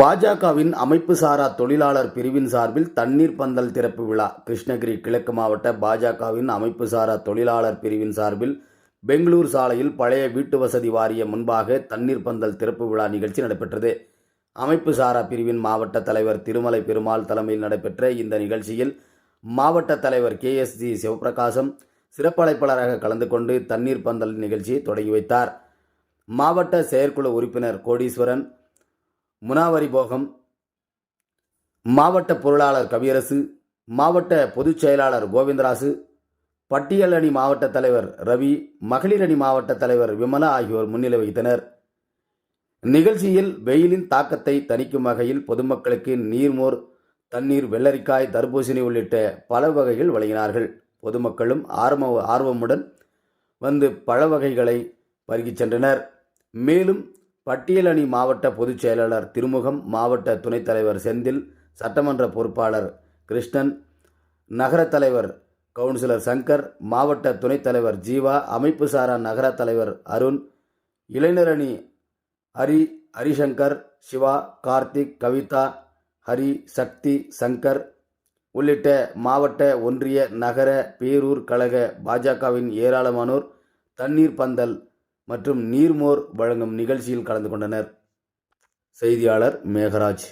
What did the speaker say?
பாஜகவின் அமைப்பு சாரா தொழிலாளர் பிரிவின் சார்பில் தண்ணீர் பந்தல் திறப்பு விழா. கிருஷ்ணகிரி கிழக்கு மாவட்ட பாஜகவின் அமைப்பு சாரா தொழிலாளர் பிரிவின் சார்பில் பெங்களூர் சாலையில் பழைய வீட்டு வசதி வாரிய முன்பாக தண்ணீர் பந்தல் திறப்பு விழா நிகழ்ச்சி நடைபெற்றது. அமைப்பு சாரா பிரிவின் மாவட்ட தலைவர் திருமலை பெருமாள் தலைமையில் நடைபெற்ற இந்த நிகழ்ச்சியில் மாவட்ட தலைவர் கே எஸ் ஜி சிவபிரகாசம் சிறப்பழைப்பாளராக கலந்து கொண்டு தண்ணீர் பந்தல் நிகழ்ச்சியை தொடங்கி வைத்தார். மாவட்ட செயற்குழு உறுப்பினர் கோடீஸ்வரன் முனாவரி போகம் மாவட்ட பொருளாளர் கவியரசு மாவட்ட பொதுச் செயலாளர் கோவிந்தராசு பட்டியல் அணி மாவட்ட தலைவர் ரவி மகளிர் அணி மாவட்ட தலைவர் விமலா ஆகியோர் முன்னிலை வகித்தனர். நிகழ்ச்சியில் வெயிலின் தாக்கத்தை தணிக்கும் வகையில் பொதுமக்களுக்கு நீர்மோர் தண்ணீர் வெள்ளரிக்காய் தர்பூசணி உள்ளிட்ட பல வகைகள் வழங்கினார்கள். பொதுமக்களும் ஆர்வ ஆர்வமுடன் வந்து பழ வகைகளை பருகிச் சென்றனர். மேலும் பட்டியலணி மாவட்ட பொதுச் செயலாளர் திருமுகம் மாவட்ட துணைத் தலைவர் செந்தில் சட்டமன்ற பொறுப்பாளர் கிருஷ்ணன் நகர தலைவர் கவுன்சிலர் சங்கர் மாவட்ட துணைத் தலைவர் ஜீவா அமைப்பு சாரா நகர தலைவர் அருண் இளைஞரணி ஹரி ஹரிசங்கர் சிவா கார்த்திக் கவிதா ஹரி சக்தி சங்கர் உள்ளிட்ட மாவட்ட ஒன்றிய நகர பேரூர் கழக பாஜகவின் ஏராளமானோர் தண்ணீர் பந்தல் மற்றும் நீர்மோர் வழங்கும் நிகழ்ச்சியில் கலந்து கொண்டனர். செய்தியாளர் மேகராஜ்.